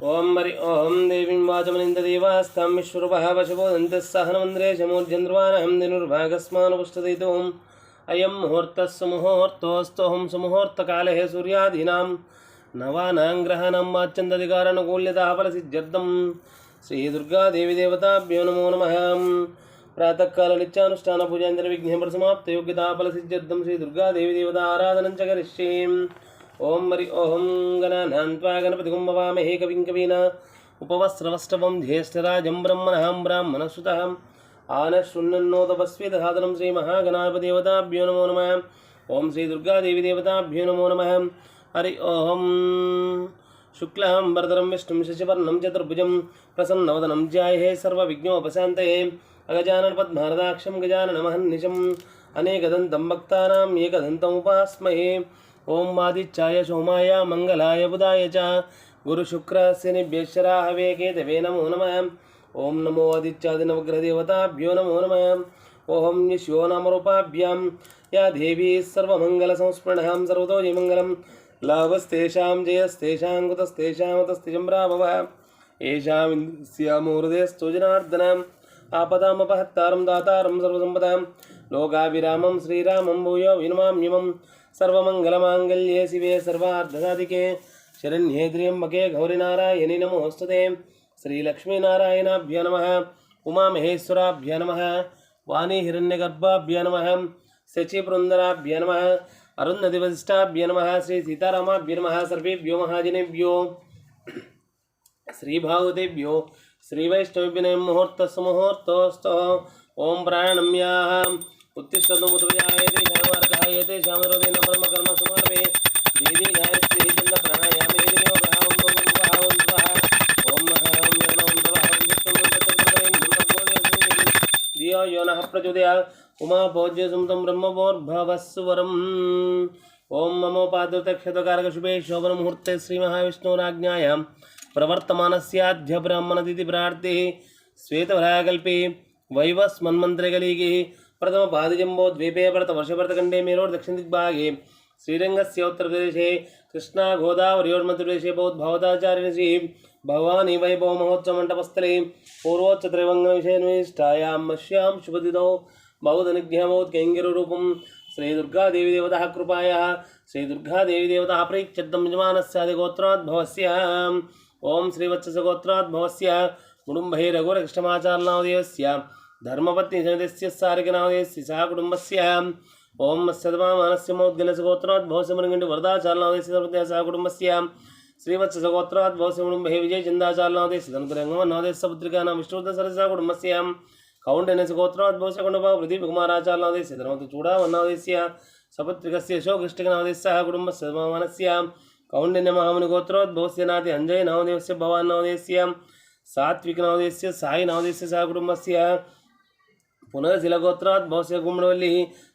ఓం మరి ఓం దేవీం వాచమనింద వాచమనిందదేవాస్తాం విశ్వరూపः వశబోదంతः సహనమంద్రే శమోర్జన్వానహం దినుర్భాగస్మానుపుష్టదయితోం అయం ముహూర్తः సుముహూర్తోస్తోహం సుముహూర్తకాలే సూర్యాదీనాం. నవానాం గ్రహాణం వాచ్యందధికారనుకూల్యతా ఫలసిద్ధ్యర్థం శ్రీదుర్గాదేవిదేవతాభ్యో నమో నమ. ప్రాతకాల నిత్యానుష్ఠాన పూజాంజన విఘ్నం ప్రసమాప్త యోగ్యతా ఫలసిద్ధ్యర్థం శ్రీదుర్గాదేవిదేవతా ఆరాధనం చ కరిష్యేం. ओम हरि ओं गणान्त्वा गणपतिगुं भवामहे कविं कवीना। उपवस्त्रवस्तवं ब्राह्मण ब्रह्मणहां ब्राह्मणसुतः। आनशृण्णन्नो तपस्वी श्री श्रीमहागणापदेवताभ्यो नमो। दुर्गा देवी देवताभ्यो नमो नम। हरि ओं शुक्लहं वरदरं विष्णुं शशिवर्णं चतुर्भुजं प्रसन्नवदनं जाये सर्वविघ्नोपशान्तये। अगजाननपद्मारदाक्षं गजाननमहन्निशम् अनेकदन्तं भक्तानाम् एकदन्तमुपास्महे ओम आदिचा सोमाय, मंगलाय बुधाय च। गुरुशुक्रस्यनिभ्यश्चरा हवे नमो नम। ओं नमो आदित्यादिनवग्रहदेवताभ्यो नमो नम। ओं निश्यो नामरूपाभ्यां। या देवी सर्वमङ्गलसंस्मृणां सर्वतो जयमङ्गलं लाभस्तेषां, जयस्तेषां, कुतस्तेषां तस्तिजम्राभव येषां स्यामूर्धेस्तु जनार्दनम् ఆపదామపహత్తారం దాతారం సర్వసంపదాం. లోకాభిరామం శ్రీరామం భూయో వినుమామ్యమం. సర్వమంగళమాంగళ్యే శివే సర్వార్ధసాధికే శరణ్యే త్ర్యంబకే గౌరీనారాయణి నమోస్తుతే. శ్రీలక్ష్మీనారాయణాభ్య నమ. ఉమామహేశ్వరాభ్య నమ. వాణీ హిరణ్యగర్భాభ్య నమ. శచీబృందరాభ్య నమ. అరుంధతివశిష్టాభ్య నమ. శ్రీ సీతారామాభ్య నమ. సర్వేభ్యో మహాజనేభ్యో. శ్రీభాగవతేభ్యో श्रीवैष्णविने मुहूर्त समुहूर्तोस्त ओं प्राणम्या प्रचोदया श्यामार्गायते श्यामरोदे न ब्रह्म कर्म समर्पे देवी गायत्री चंद प्रवर्तमान सैद्यब्राह्मणदिति भ्रार्ते श्वेतभराकल्पे प्रथम प्रथमपादिजम्बो द्वीपे भरतवर्षभरतखण्डे मेरोर्दक्षिण दिग्भागे श्रीरंग से उत्तर प्रदेश कृष्णा श्रीरङ्गस्य उत्तरप्रदेशे कृष्णागोदावरयोर्मध्यप्रदेशे बौद्धावताचार्यषि भवानी वैभवमहोत्सवमण्डपस्थले पूर्वोच्चत्रैवङ्गविषयनिष्ठायां मश्यां शुभदिदौ बौद्धनिघ्यमौद्गैङ्गिरूपं श्रीदुर्गादेवीदेवतः कृपायाः श्रीदुर्गादेवीदेवतः प्रीत्यर्थं यजमानस्यादिगोत्राद्भवस्य ఓం శ్రీవత్సగోత్రాద్భవస్య కుటుంబై రఘురక్షమాచారనామదేవస్య ధర్మపత్ని సమితస్య సారికనామదేవస్య సహ కుటుంబస్య. ఓం సద్మానస్యమోద్గలసగోత్రాద్భవస్యమనుగండి వరదాచారనామదేశ సర్వత్య కుటుంబస్య. శ్రీవత్సగోత్రాద్భవస్య కుటుంబై విజయచందాచారనామదేశ ధనుకరంగమనామదేశ సపుత్రికానాం విష్ణువర్ధ సరస కుటుంబస్యాం. కౌండనస్ గోత్రాద్భవస్య కుండభా ప్రదీప్ కుమారాచారనామదేశ ధర్మత చూడామన్నాదేశ్య సపత్రికస్య శోకృష్టికనామదేశ కుటుంబ సమానస్య కౌండిన్య మహాముని గోత్రోద్భవస్యనాథి అంజయ్ నవదేశ్య భవాన్ నవదేశ్య సాత్విక నవదేశ్య సాయి నవదేశ్య సహ కుటుంబస్య పునర్శిలగోత్రాత్ భవస్య గుమ్మడవల్లి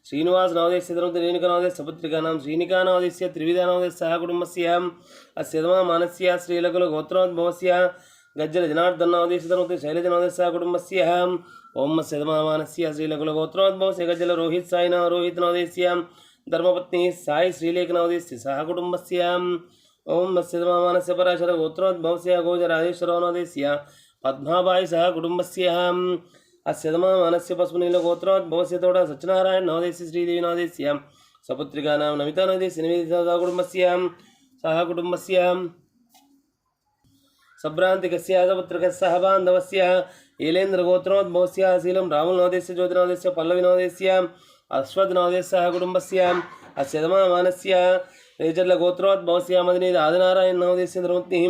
శ్రీనివాస్ నవదేశ్య ధర్మతి రేణుక నవదేశ్య పుత్రికానాం శ్రీనికా నవదేశ్య త్రివిధ నవదేశ్య సహ కుటుంబస్య అస్యధమా మానస్య శ్రీలకుల గోత్రోద్భవస్య గజ్జల జనార్దన్ నవదేశ్య ధర్మతి శైలజ నవదేశ్య సహ కుటుంబస్య ఓం సదమానస్య శ్రీలకుల గోత్రోద్భవస్య గజ్జల రోహిత్ సాయిన రోహిత్ నవదేశ్య ధర్మపత్ని సాయి శ్రీలేఖనవదిష్టి సహ కుటుంబస్యాం ఓం మత్స్యమానస్య పరాశర గోత్రోద్భవస్య గోచరాజేశ్వరవనోదేశ్య పద్మాబాయి సహ కుటుంబస్యాం అస్యమానస్య పశునీల గోత్రోద్భవస్య తోడ సత్యనారాయణ నవదేశ్య శ్రీదేవి నవదేశ్య సపుత్రికానాం నమితా నవదేశ్య నివేదిత సహ కుటుంబస్యాం సహ కుటుంబస్యాం సభ్రాంతికస్య సపుత్రిక సహ బాంధవస్య ఏలేంద్రగోత్రోద్భవస్య శీలం రాముల్ నవదేశ్య జ్యోతినవదేశ్య పల్లవి నవదేశ్య అశ్వద్నాదేశ కుటుంబస్య అశ్వమానస్య రేజర్ల గోత్రోత్ భవస్యామదిని ఆదినారాయణ నవదేశ్య ద్రౌత్ని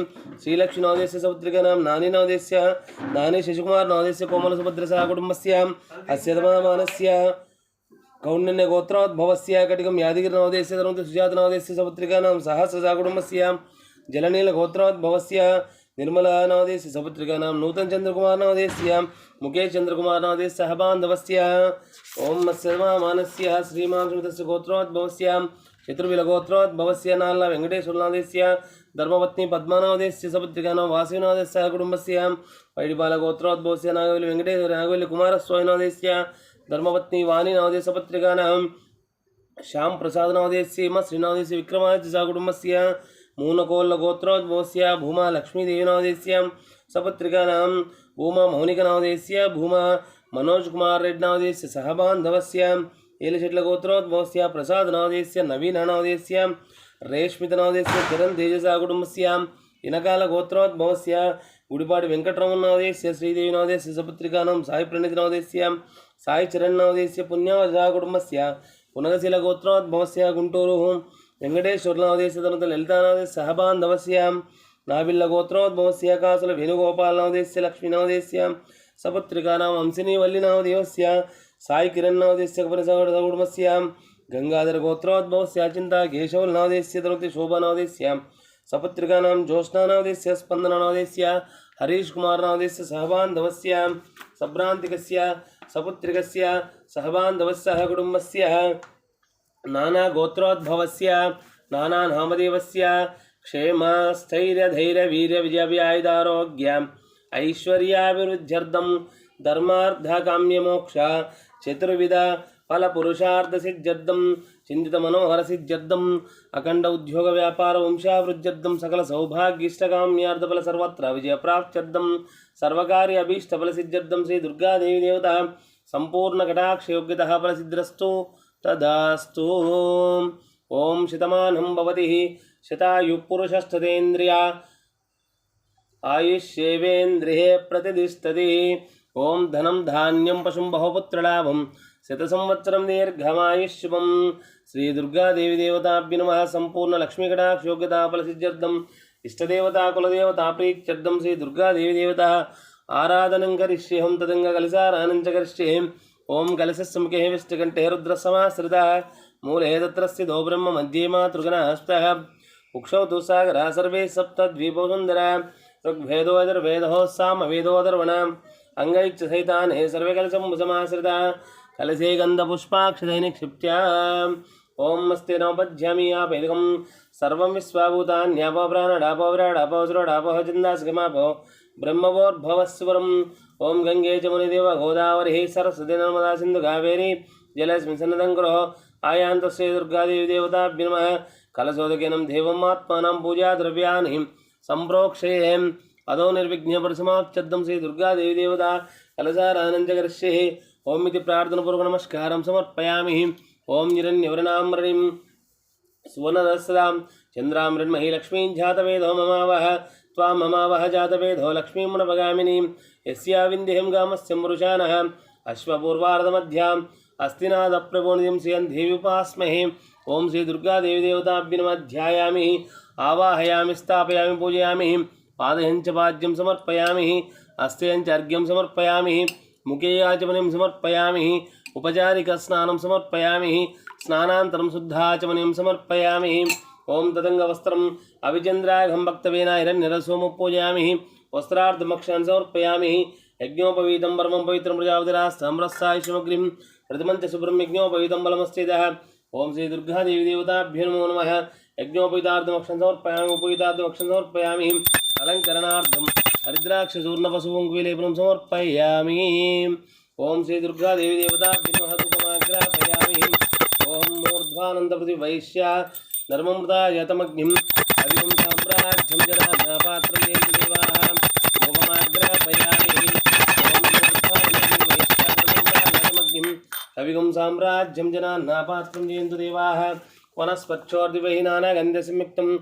శ్రీలక్ష్మి నవదేశ్య సౌత్రికనాం నాని నవదేశ్య నాని శశికుమార్ నవదేశ్య కోమల సుభద్ర సహ కుటుంబస్య అశ్వమానస్య కౌండిన్య భవస్య కటికం యాదగిరి నవదేశ్య ధర్మతి సుజాత నవదేశ్య సపుత్రికానాం సహస్ర సహ సహకుటుంబస్య జలనీల గోత్రవాత్ భవస్య निर्मलानवदेस्य सपुत्रिकानां नूतनचन्द्रकुमारनवदेस्य मुकेशचन्द्रकुमारनवदेस्य सह बान्धवस्य ॐ मत्स्य मानस्य श्रीमांसुतस्य गोत्रोद्भवस्य चतुर्विलगोत्रोद्भवस्य नाल्ला वेङ्कटेश्वरनाथस्य धर्मपत्नी पद्मानाथस्य सपुत्रिकानां वासुनाथस्य सह कुटुम्बस्य पैडिपालगोत्रोद्भवस्य नागवल्ली वेङ्कटेश्वर नागवल्ली कुमारस्वामिनाथस्य धर्मपत्नी वाणीनाथस्य सपुत्रिकानां श्याम प्रसाद नामदेस्य श्रीनाथस्य विक्रमादित्य सह कुटुम्बस्य మూనకోళ్ళ గోత్రోద్భవస్య భూమా లక్ష్మీదేవినామదేశ్యాం సపత్రికానాం భూమా మౌనికనామదేశ్య భూమా మనోజ్ కుమార్ రెడ్డినామదేశ్య సహబాంధవస్య ఏలిచెట్ల గోత్రోద్భవస్య ప్రసాదనామదేశ్య నవీననామదేశ్య రేష్మితనామదేశ్య కిరణ్ తేజసా కుటుంబస్యాం ఇనకాల గోత్రోద్భవస్య గుడిపాటి వెంకటరమణనామదేశ్య శ్రీదేవినామదేశ్య సపత్రికానం సాయి ప్రణితినామదేశ్య సాయి చరణ్నామదేశ్య పుణ్యవజా కుటుంబస్య పునగశీల గోత్రోద్భవస్య గుంటూరు వెంకటేశ్వర్నామదేశ్య తనుత సహబాంధవస్యాం సహబాంధవస్య నాబిల్ల గోత్రోద్భవస్య కాసుల వేణుగోపాలనామదేశ్య లక్ష్మీనామదేశ్య. సపుత్రికానాం వంశినీ వల్లినామదేవస్య సాయి కిరణ్నామదేశ్య కుటుంబస్య గంగాధర గోత్రోద్భవస్య చింత కేశవల్నామదేశ్య తనుతి శోభనామదేశ్య. సపత్రికానాం జ్యోత్స్నానామదేశ్య స్పందనామదేశ్య హరీష్ కుమార్నామదేశ్య సహబాంధవస్యాం. సభ్రాంతికస్య సపుత్రికస్య సహబాంధవస్య కుటుంబస్య నానా గోత్రోద్భవస్య నానా నామదేవస్య క్షేమ స్థైర్య ధైర్య వీర్య విజయవ్యాయుధారోగ్యం ఐశ్వర్యాభివృద్ధ్యర్థం ధర్మార్థకామ్యమోక్ష చతుర్విధ ఫల పురుషార్థ సిద్ధ్యర్థం చింతిత మనోహర సిద్ధ్యర్థం అఖండ ఉద్యోగ వ్యాపార వంశావృద్ధ్యర్థం సకల సౌభాగ్యిష్టకామ్యార్థ ఫల సర్వత్ర విజయప్రాప్త్యర్థం సర్వకార్య అభీష్ట ఫల సిద్ధ్యర్థం శ్రీ దుర్గాదేవి దేవత సంపూర్ణ కటాక్ష యోగ్యత ఫలసిద్ధ్రస్తు తదాస్తు. ఓం శతమానం భవతి. శతాయుపురుషస్థతేంద్రియ ఆయుష్యేవేంద్రియే ప్రతిదిష్టతి ఓం ధనం ధాన్యం పశుం బహుపుత్రలాభం. శత సంవత్సరం దీర్ఘమాయుష్యమం శ్రీ దుర్గాదేవి దేవతాభ్య నమ. సంపూర్ణ లక్ష్మీకటాక్షోగ్యతా ఫలసిద్ధ్యర్థం ఇష్టదేవతా కులదేవతా శ్రీ దుర్గాదేవి దేవత. ఆరాధనం కరిష్యేహం తదంగ కలిసారానంచ చ ओम कलशस्मुखे विष्टकण्ठे रुद्रसमाश्रितः मूले तत्रस्य दो ब्रह्म मध्ये मातृगणः उक्षौ तु सागरः, सर्वे सप्तद्वीपौ सुन्दरः ऋग्भेदोऽधर्वेदः सामवेदोऽधर्वणाम् अङ्गैक्षसहिताने सर्वे कलशम्बुसमाश्रितः कलशे गन्धपुष्पाक्षतैनिक्षिप्त्या ॐ मस्ते नोपध्यामि आपैदिकं सर्वं विश्वाभूतान्यापप्राणडापव्राडापवसुरडापः सुखमापो ब्रह्मवोर्भवस्वरम्। ओम गंगे चमुन देव गोदावरी सरस्वती नर्मदा सिंधु कावेरी जलस्मी सन्नदंग्रह आयांत दुर्गा देवी देवता नमः। कलशोदकेनं देवत्मा पूजा द्रव्या संप्रोक्षे अदो निर्विघ्नपरिसमाप्तब्दं श्री दुर्गादेवीदेवता कलशारानञ्जगर्षिः ओम् इति प्रार्थनापूर्वनमस्कारं समर्पयामि। ॐ निरन्यवरणाम्रणिं सुवर्णरसदां चन्द्रां मृण्महि लक्ष्मीं जातवेदो ममावः। त्वां ममावः जातवेदो लक्ष्मी प्रणपगामिनीं यस्याविन्ध्यं गामस्य मृषाणः अश्वपूर्वार्धमध्याम् अस्तिनादप्रभोनिधिं श्रियं देव्युपास्महे। ओम श्री दुर्गा देवी देवताभ्य ध्यायामि आवाहयामि, स्थापयामि, पूजयामि। पादयं च पाद्यं समर्पयामि। हस्तयं च अर्घ्यं समर्पयामि। मुखे आचमनीं समर्पयामि। उपचारिकस्नानं समर्पयामि। स्नानान्तरं शुद्धाचमनीं समर्पयामि। ओं तदङ्गवस्त्रम् भक्तवेना हिरण्यरसोम पूजयामि। वस्त्रार्धमक्षांस और प्रयामी यज्ञोपवीतं परमं पवित्रं प्रजापतिरास्तमरस्सायशमग्रिं प्रतिमञ्च शुभ्रं यज्ञोपवीतं ओम श्री दुर्गा देवी देवताभ्यो नमो नम। नमः यज्ञोपवितार्थमक्षं समर्पयामी अलंकरणार्धम हरिद्राक्ष अलङ्करणार्थं हरिद्राक्षसूर्णपशुपुङ्कुविलेपनं समर्पयामी। ओम श्री दुर्गा देवी देवताभ्यो नमः। धूपमाग्रापयामि। ॐ मूर्ध्वानन्दप्रतिवैश्य नर्ममृता यतमग्निम् अभिवं साम्राज्यं जनापात्रं देवा। कविगुं साम्राज्यं जनान्नापात्रं जयन्तु देवाः वनस्पच्छोर्दिवहिनानगन्धसंयुक्तम्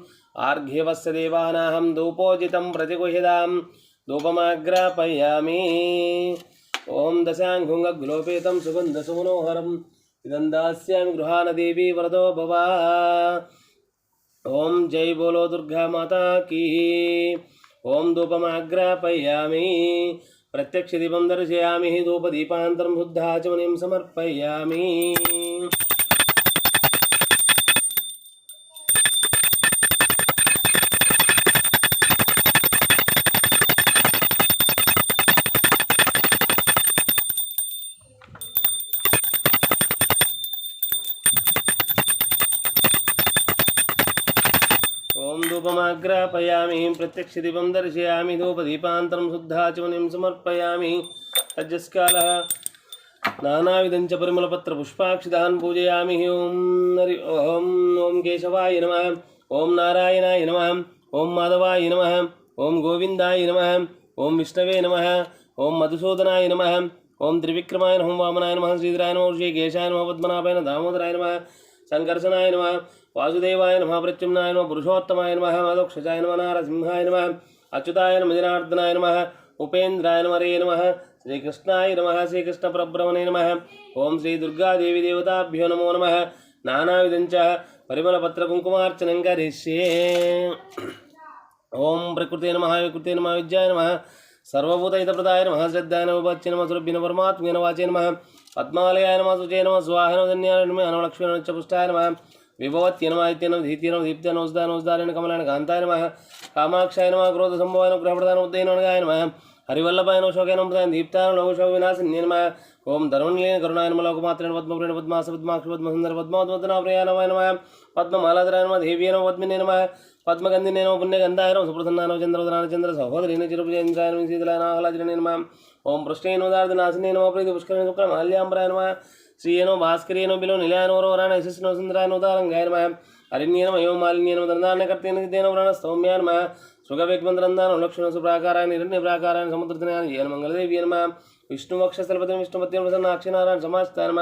आर्घ्यवस्य देवानाहं धूपोजितं प्रतिगुह्यतां धूपमाग्रापयामि ॐ दशाङ्घुङ्गग्लोपेतं सुगन्धसुमनोहरम् इदं दास्यामि गृहानदेवी वरदो भवा ॐ जय बोलो दुर्गा माता की। ఓం ధూపమాగ్రాపయామి ప్రత్యక్ష దీపం దర్శయామి. ధూపదీపాంతరం శుద్ధాచమనీం సమర్పయామి स्थापयामि प्रत्यक्षदीपं दर्शयामि, धूपदीपान्तरं शुद्धाचमनीं समर्पयामि। तज्जस्कालः। नानाविधं च परिमलपत्रपुष्पाक्षिदान् पूजयामि। ॐ हरि ॐ ॐ केशवाय नमः। ॐ नारायणाय नमः। ॐ माधवाय नमः। ॐ गोविन्दाय नमः। ॐ विष्णवे नमः। ॐ मधुसूदनाय नमः। ॐ त्रिविक्रमाय नमः वामनाय नमः। श्रीधराय श्री केशाय नमः। पद्मनाभाय दामोदराय नमः। సంకర్షణాయ నమ వాసుదేవాయ నమ ప్రత్యుమ్నాయ నమ పురుషోత్తమాయ నమ మదోక్షజాయ నమ నారసింహాయ నమ అచ్యుతాయ నమ జనార్దనాయ నమ ఉపేంద్రాయ నమ రే నమ శ్రీకృష్ణాయ నమ శ్రీకృష్ణ పరబ్రహ్మణే నమ ఓం శ్రీ దుర్గాదేవి దేవతాభ్యో నమో నమ నానావిధంచ పరిమళపత్ర కుంకుమార్చనం కరిష్యే ఓం ప్రకృతే నమ వికృతే నమ విద్యాయ నమ సర్వభూతహితప్రదాయ నమ శ్రద్ధాయ నమ భచ్య నమ సురభ్య పరమాత్మే నవాచే నమ పద్మాలయాయ నమ సుచే నమ స్వాహ నమ ధన్యాయ నమ అనలక్ష్మీ నమ చపుష్టాయ నమ విభవత్య నమ ఐత్య నమ ధీత్య నమ దీప్త్య నమ ఉదాన ఉదారణ కమలాన కాంతాయ నమ కామాక్షాయ నమ క్రోధ సంభవాయ నమ గ్రహప్రదాన ఉద్దయనగాయ నమ హరివల్లభాయ నమ శోకాయ నమ దీప్తాయ లోక శోక వినాశిన్య నమ ఓం ధర్మనిలయ కరుణాయ నమ లోకమాత్రేణ పద్మప్రేణ పద్మాస పద్మాక్ష పద్మసుందర పద్మోద్వదనా ప్రియానమాయ నమ పద్మమాలాధరాయ నమ దేవ్యే నమ పద్మినే నమ పద్మగంధినే నమ పుణ్యగంధాయ నమ సుప్రసన్నాయ చంద్ర సహోదరిని చిరుపుజేంద్రాయ నమ శీతలాయ ఓం పృష్ణే నమ దార్దనాశినే నమ ప్రీతి పుష్కరిణి శుక్ర మాల్యాంబరాయ నమ శ్రీయనో భాస్కర్యనో బిలో నిలయానో రోరాణ యశస్సునో సుందరాయనో దారంగాయ నమ అరణ్యేన మయో మాలిన్యేన దందానకర్తేన సిద్ధేన వ్రణ సౌమ్యాయ నమ సుగవేగ్మంతరందాన లక్షణ సుప్రాకారాన్ని నిరణ్య ప్రాకారాన్ని సముద్రతనాయ ఏన మంగళదేవి నమ విష్ణువక్షస్థలపతి విష్ణుపత్యం ప్రసన్న అక్షనారాయణ నమ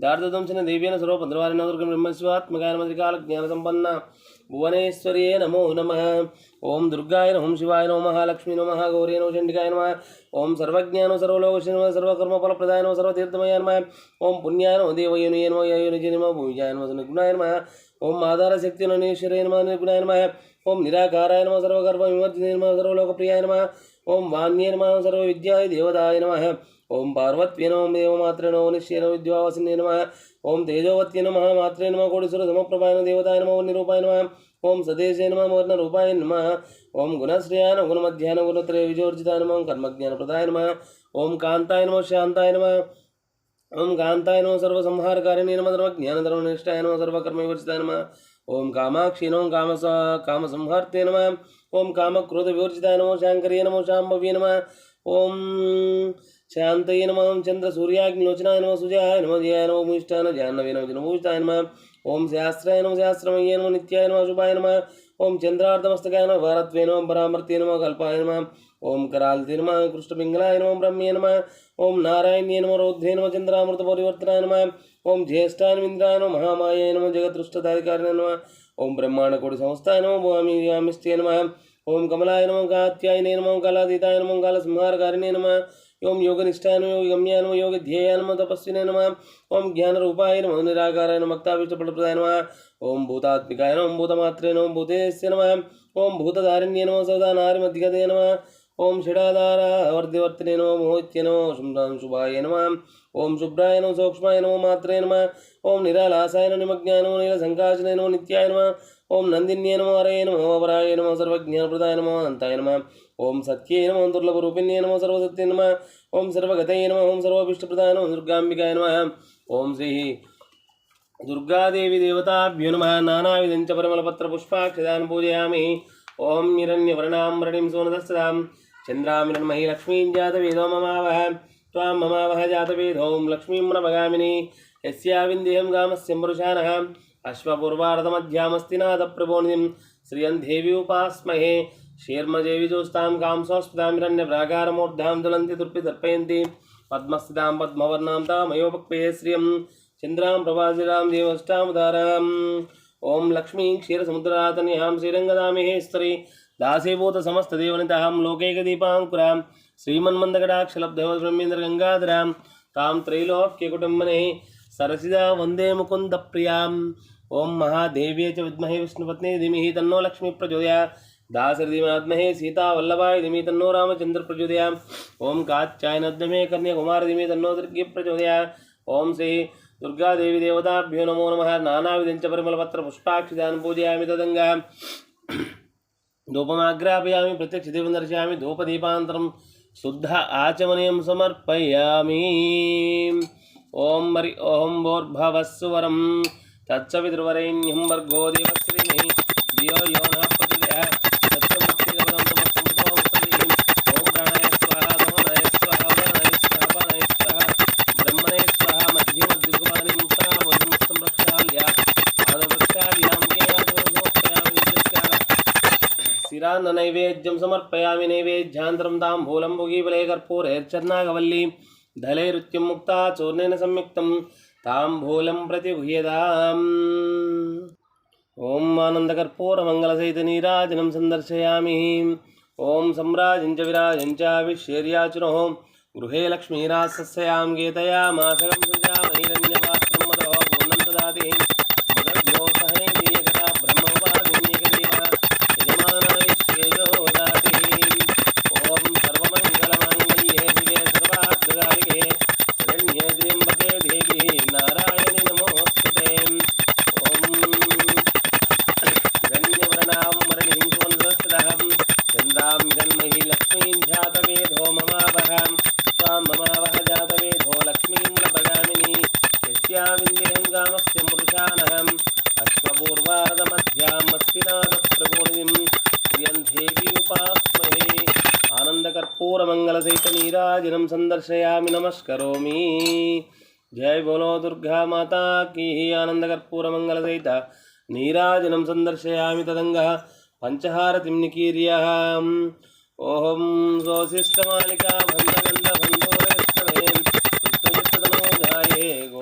दार्ददंशन देव्यन ज्ञान संपन्न भुवनेश्वरी नमो नम। ओं दुर्गाय नम शिवाय नो महालक्ष्मी नो महागौरी नो चंडिकाय नम। ओं सर्वज्ञानो सर्वोकश नम, सर्वकर्म फल प्रदाय नम सर्वतीर्थमय नम। ओं पुण्याय नमः देवयोनिये नमः यायोनिजे नम, भूमिजाय नमः सनगुणाय नमः। ओम आधारशक्तिननेश्वरे नम निर्गुणाय नम। ओं निराकाराय नमः सर्वगर्भविमर्जने नमः नम। ओं ओम वाण्ये नम, सर्वविद्याय देवताय नम। ओम पार्वत्य नम देवमात्रे नम निश्चय विद्यावासिने नमः। ओम तेजोवत्य नमः, मात्रे नमः, कोटिसुर समप्रभायन देवताय नम निरूपाय नमः। ओम सदेशे नम मोर्ण रूपाय नम ओम गुणश्रेयान गुणमध्यान गुणत्रय विजयोर्जिताय नम कर्मज्ञान प्रदाय नमः। ओम कांताय नमो शांताय नम। ओम कांताय नमो, सर्वसंहारकारिणी नमः नम नमः, सर्वकर्मविवर्जिताय नमः। ओम कामाक्षी नम, काम काम संहर्ते नम। ओम काम क्रोध विवर्जिताय नमो शांकर्य नमो शांभवी नम। ओम శాంతయ నమ చంద్ర సూర్యాగ్ని లోచనాయ నమ సుజాయ నమ జయాయ నమ భూయిష్టాన జాహ్నవే నమ జనభూషితాయ నమ ఓం శాస్త్రాయ నమ శాస్త్రమయ్య నమ నిత్యాయ నమ శుభాయ నమ ఓం చంద్రార్థమస్తకాయ నమ భారత్వే నమ పరామర్తే నమ కల్పాయ నమ ఓం కరాల్తే నమ కృష్ణపింగళాయ నమ బ్రహ్మే నమ ఓం నారాయణ్యే నమ రౌద్రే నమ చంద్రామృత పరివర్తనాయ నమ ఓం జ్యేష్ఠాయ నమ ఇంద్రాయ నమ మహామాయ నమ జగదృష్టదాధికారిణ నమ ఓం బ్రహ్మాండ కోటి సంస్థాయ నమ భూమి వ్యామిష్టే నమ ఓం కమలాయ నమ కాత్యాయ నమ కళాతీతాయ నమ కాల సంహారకారిణే నమ ओम योगनिष्ठानो योग गम्यानो योग ध्येयानम तपस्विने नमः ओम ज्ञान रूपाय नमः निराकाराय नमः वक्ताविष्टफलप्रदाय नमः ओम भूतात्मिकाय नमः भूतमात्रे नमः भूतेस्य नमः ओम भूतधारिण्ये नमः सदानारिमधिगते नमः ओम षडाधारावर्धिवर्तिने नमो मोहित्य नमो शुभ्रां शुभाय नमः ओम शुभ्राय नमो सूक्ष्माय नमो मात्रे नमः ओम निरालासाय नमो निमज्ञाय नमो नीलसङ्काशने नमो नित्याय नमः ओम नन्दिन्ये नमो हरये नमो अपराय नमो सर्वज्ञानप्रदाय नमो अनन्ताय नमः నమ సర్వజ్ఞానప్రదాయ ఓం సత్యే నమ దుర్లభరూపిణ్యే నమ సర్వసత్యే నమ. ఓం సర్వగతయ నమ. ఓం సర్వభిష్టప్రదాయ నమ దుర్గాంబికాయ నమ. ఓం శ్రీ దుర్గాదేవి దేవతాభ్యో నమ. నానావిధంచ పరిమళపత్ర పుష్పాక్షదాన్ పూజయామి. ఓం హిరణ్యవర్ణాంబరణిం సోనదస్తాం చంద్రామిరణమహి లక్ష్మీం జాతవేదో మమావహ. త్వాం మమావహ జాతవేదోం. లక్ష్మీం నమగామిని యస్యా గామస్య గామస్యం పురుషానః. అశ్వపూర్వారథమధ్యామస్తి నాదప్రభోనిధిం. శ్రియం దేవి ఉపాస్మహే శీర్మజేవి చూస్తాం కాంసోస్మితామిరణ్యప్రాకారమూర్ధాం దులంతి తుర్పి దర్పయంతి పద్మస్థితాం పద్మవర్ణాం తామయోపక్పేశ్రియం చంద్రాం ప్రభాసిరాం దేవష్టాముదారాం ఓం లక్ష్మీ క్షీరసముద్రాతన్యాం శ్రీరంగదామహేశ్వరి దాసీభూత సమస్త దేవనితాం లోకైకదీపాంకురాం శ్రీమన్మందగడాక్షలబ్ధవ బ్రహ్మేంద్ర గంగాధరాం తాం త్రైలోక్య కుటుంబనే సరసిదా వందే ముకుంద ప్రియాం ఓం మహాదేవ్యే చ విద్మహే విష్ణుపత్ని ధిమిహి తన్నో లక్ష్మీ ప్రచోదయా दासरदिमात्महे सीतावल्लभाय दिमी तन्नो रामचंद्र प्रचोदया ओं काचाय नद्यमे कन्या कुमार दिमी तन्नो दुर्गे प्रचोदया ओं श्री दुर्गा देवी देवताभ्यो नमो नमः। नानाविधञ्च परिमलपत्र पूजया तदंग धूपमाग्रापया प्रत्यक्ष दीप दर्शयामि। धूपदीपातर शुद्ध आचमनीयं समर्पयामि। ओं हरि, ॐ भोर्भवस्सुवरं तत्सवितुर्वरेण्यं वर्गो देवश्रीमहि दियो यो క్షీరాన్న నైవేద్యం సమర్పయామి నైవేద్యాంతరం తాంబూలం భుగీబలే కర్పూరైర్చర్నాగవల్లి దళైరుత్యం ముక్త చూర్ణేన సంయుక్తం తాంబూలం ప్రతి ప్రతిగుహ్యదాం ఓం ఆనందకర్పూరమంగళసహిత నీరాజనం సందర్శయామి ఓం సమ్రాజం చ విరాజం చ విశ్వేర్యాచునో గృహే లక్ష్మీరాసస్యాం గీతయామాసకం సృజామైరణ్యపాత్రం మదో పూర్ణం దాది विन्द्याविन्द्यहं गामस्य पुरुषानहम् अश्वपूर्वादमध्यामस्तिनादप्रबोधिनिं प्रियं देवी उपास्महे सन्दर्शयामि। नमस्करोमि। जय बोलो दुर्गा माता की। आनन्दकर्पूरमङ्गलसहित नीराजनं सन्दर्शयामि तदङ्गः। पञ्चहारतिं निकीर्यः। ॐ सोऽशिष्टमालिका भन्दगन्धभन्दोरेष्टवे गो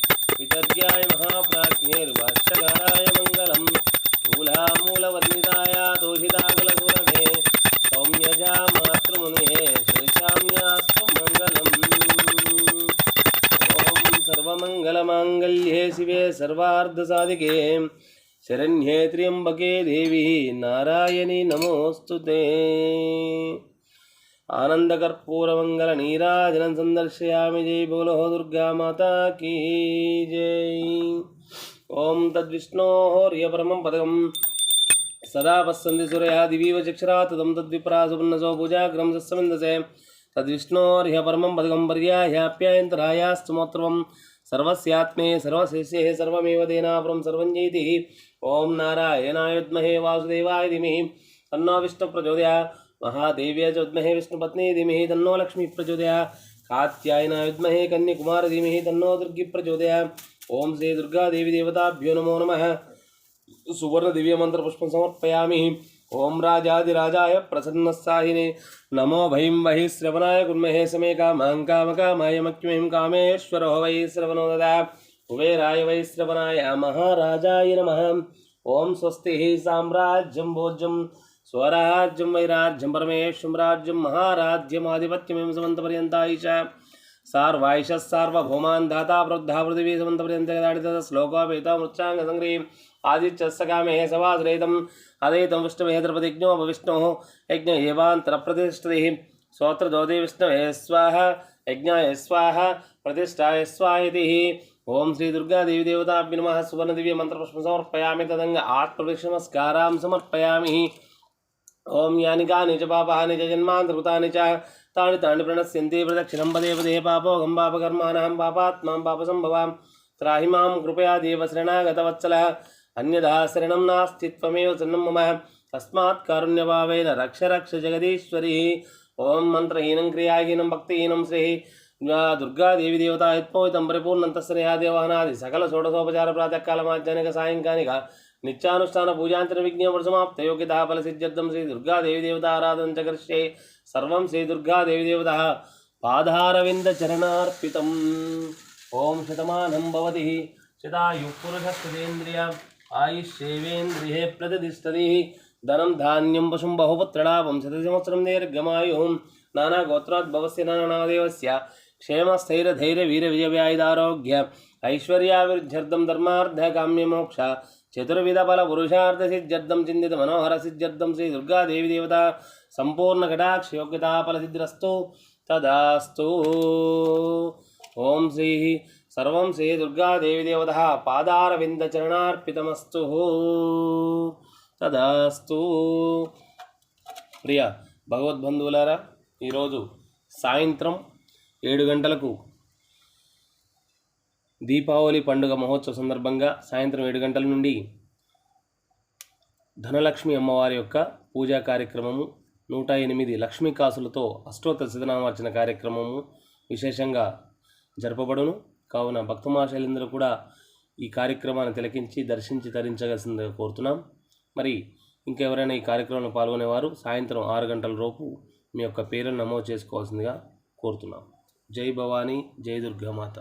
శరణ్యే త్ర్యంబకే దేవి నారాయణి నమోస్తుతే ఆనందకర్పూరమంగళ నీరాజనం సందర్శయామి జై బోలో దుర్గామాతా కీ జై. ఓం తద్విష్ణోర్యపరమం పదకం. సదా పస్సంది సురయా దివీవ చక్షరా తదం తద్విప్రాసుపన్నసో పూజాగ్రం సస్సమిందసే. తద్విష్ణోర్హ్యపరమం పదకం. పర్యాహ్యాప్యాయంతరాయాస్తు మోత్రవం सर्वस्यात्मे, सर्वशिष्य, सर्वमेव देनापरम सर्वंजयति ओम नारायणाय विद्महे वासुदेवाय धीमहि। तन्नो विष्णु प्रचोदया। महादेव्य चोद्महे विष्णुपत्नी धीमहि। तन्नो लक्ष्मी प्रचोदया। कात्यायनाय विद्महे कन्याकुमार धीमहि। तन्नो दुर्गी प्रचोदया। ओम श्री दुर्गा देवी देवताभ्यो नमो नमः। सुवर्ण दिव्य मंत्र पुष्प समर्पयामि। ओम राजाधिराजाय प्रसन्न साहिने नमो भईं वही श्रवणाय गुन्महे समे कामां कामकामायमक्ष्मीं कामेश्वरो वै श्रवणो ददा। कुबेराय वै श्रवणाय महाराजाय नमः। ओम स्वस्ति हि साम्राज्यं भोज्यं। स्वराज्यं वैराज्यं परमेश्वं राज्यं महाराध्यमाधिपत्यमें समन्तपर्यन्तायिष सार्वायश सार्वभौमान धाता वृद्धा पृथ्वी समन्तपर्यन्त श्लोकोपेता मृच्छाङ्गसङ्ग्रीम् आदिच्य सकामे सवाश्रयितं आदयितं विष्णवे द्रपतिज्ञो विष्णु यज्ञ एवान्तरप्रतिष्ठतिः स्वाह यज्ञ स्वाहा। स्वाह। प्रतिष्ठा प्रतिष्ठाय स्वाहि ओम श्री दुर्गा देवी देवता नम। सुवर्ण दिव्य मंत्र पुष्प तदंग आत्मृक्ष नमस्कारा समर्पयामि। ओम यानि का निज पापा निज जन्मान्तर्भूतानि च। तानि तानि प्रणश्यन्ति प्रदक्षिणं पदे पदे पापोऽहं पापकर्माणां पापात्मां पापसम्भवां। त्राहि माँ कृपया देवशरणागतवत्सलः। అన్యదా శరణం నాస్తి శరణం మమ. తస్మాత్ కారుణ్యభావేన రక్ష రక్ష జగదీశ్వరి. ఓం మంత్రహీనం క్రియాహీనం భక్తిహీనం శ్రీ. దుర్గాదేవి దేవత యత్పోయితం పరిపూర్ణంత దేవానాది సకల షోడశోపచార ప్రాతకాల మాధ్యానిక సాయంకానిక నిత్యానుష్ఠాన పూజాంతర విజ్ఞాపన సమాప్త యోగ్యత ఫల సిద్ధ్యర్థం శ్రీ దుర్గాదేవి దేవత ఆరాధన చ సర్వం శ్రీ దుర్గాదేవి దేవత పాదారవింద చరణార్పితం. ఓం శతమానం భవతి. శతాయు పురుషస్తేంద్రియ ఆయుష్యేవేంద్రియే ప్రతిష్టది ధనం ధాన్యం పశుం బహుపుత్రలాభం శత సంవత్సరం దీర్ఘమాయు నానాగోత్రోద్భవస్య నానాదేవస్య ధైర్య వీర విజయ వ్యాయుధారోగ్య ఐశ్వర్యాభివృద్ధ్యర్థం ధర్మార్థ కామ్య మోక్ష చతుర్విధ బల పురుషార్థ సిద్ధ్యర్థం చిందిత మనోహర సిద్ధ్యర్థం శ్రీ దుర్గాదేవి దేవత సంపూర్ణ కటాక్ష యోగ్యతా ఫల సిద్ధిరస్తు తదాస్తు ఓం శ్రీ సర్వం శ్రీ దుర్గాదేవి దేవత పాదారవింద చరణార్పితమస్తు. తదాస్తు. ప్రియ భగవద్బంధువులారా ఈరోజు సాయంత్రం ఏడు గంటలకు దీపావళి పండుగ మహోత్సవ సందర్భంగా సాయంత్రం ఏడు గంటల నుండి ధనలక్ష్మి అమ్మవారి యొక్క పూజా కార్యక్రమము నూట ఎనిమిది లక్ష్మీ కాసులతో అష్టోత్తర శతనామార్చన కార్యక్రమము విశేషంగా జరపబడును. కావున భక్తమాశైలందరూ కూడా ఈ కార్యక్రమాన్ని తిలకించి దర్శించి తరించవలసిందిగా కోరుతున్నాం. మరి ఇంకెవరైనా ఈ కార్యక్రమంలో పాల్గొనేవారు సాయంత్రం ఆరు గంటల లోపు మీ యొక్క పేరును నమోదు చేసుకోవాల్సిందిగా కోరుతున్నాం. జై భవానీ జై దుర్గామాత.